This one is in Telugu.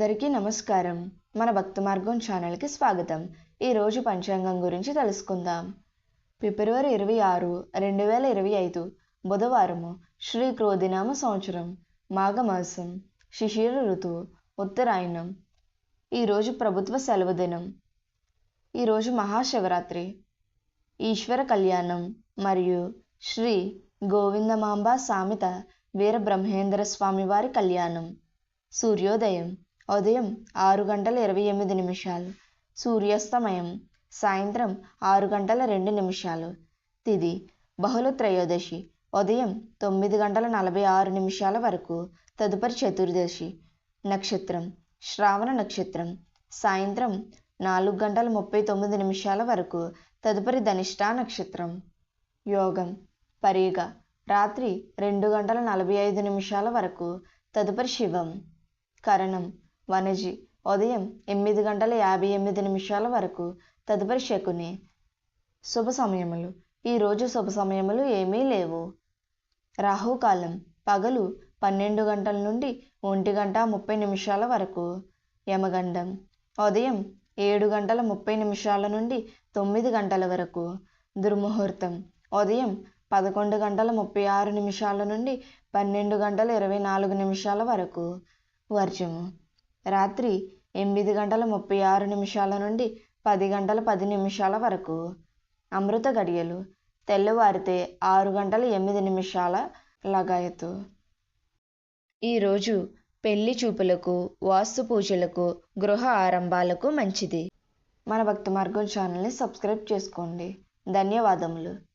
అందరికీ నమస్కారం. మన భక్త మార్గం ఛానల్కి స్వాగతం. ఈరోజు పంచాంగం గురించి తెలుసుకుందాం. ఫిబ్రవరి ఇరవై ఆరు రెండు వేల ఇరవై ఐదు బుధవారము శ్రీ క్రోధినామ సంవత్సరం మాఘమాసం శిశిర ఋతువు ఉత్తరాయణం. ఈరోజు ప్రభుత్వ సెలవు దినం. ఈరోజు మహాశివరాత్రి. ఈశ్వర కళ్యాణం మరియు శ్రీ గోవిందమాంబ సామెత వీర బ్రహ్మేంద్ర స్వామివారి కళ్యాణం. సూర్యోదయం. ఉదయం ఆరు గంటల ఇరవై ఎనిమిది నిమిషాలు. సూర్యాస్తమయం సాయంత్రం ఆరు గంటల రెండు నిమిషాలు. తిది బహుళ త్రయోదశి ఉదయం తొమ్మిది గంటల నలభై ఆరు నిమిషాల వరకు. తదుపరి చతుర్దశి నక్షత్రం శ్రావణ నక్షత్రం సాయంత్రం నాలుగు గంటల ముప్పై తొమ్మిది నిమిషాల వరకు. తదుపరి ధనిష్టా నక్షత్రం యోగం పరీగ రాత్రి రెండు గంటల నలభై ఐదు నిమిషాల వరకు. తదుపరి శివం కరణం వనజి ఉదయం ఎనిమిది గంటల యాభై ఎనిమిది నిమిషాల వరకు తదుపరి శకుని. శుభ సమయములు. ఈరోజు శుభ సమయములు ఏమీ లేవు. రాహుకాలం పగలు పన్నెండు గంటల నుండి ఒంటి గంట ముప్పై నిమిషాల వరకు. యమగండం. ఉదయం ఏడు గంటల ముప్పై నిమిషాల నుండి తొమ్మిది గంటల వరకు. దుర్ముహూర్తం. ఉదయం పదకొండు గంటల ముప్పై ఆరు నిమిషాల నుండి పన్నెండు గంటల ఇరవై నాలుగు నిమిషాల వరకు. వర్జము. రాత్రి ఎనిమిది గంటల ముప్పై ఆరు నిమిషాల నుండి పది గంటల పది నిమిషాల వరకు. అమృత గడియలు తెల్లవారితే ఆరు గంటల ఎనిమిది నిమిషాల లగాయతు. ఈరోజు పెళ్ళి చూపులకు వాస్తు పూజలకు గృహ ఆరంభాలకు మంచిది. మన భక్తి మార్గం ఛానల్ని సబ్స్క్రైబ్ చేసుకోండి. ధన్యవాదములు.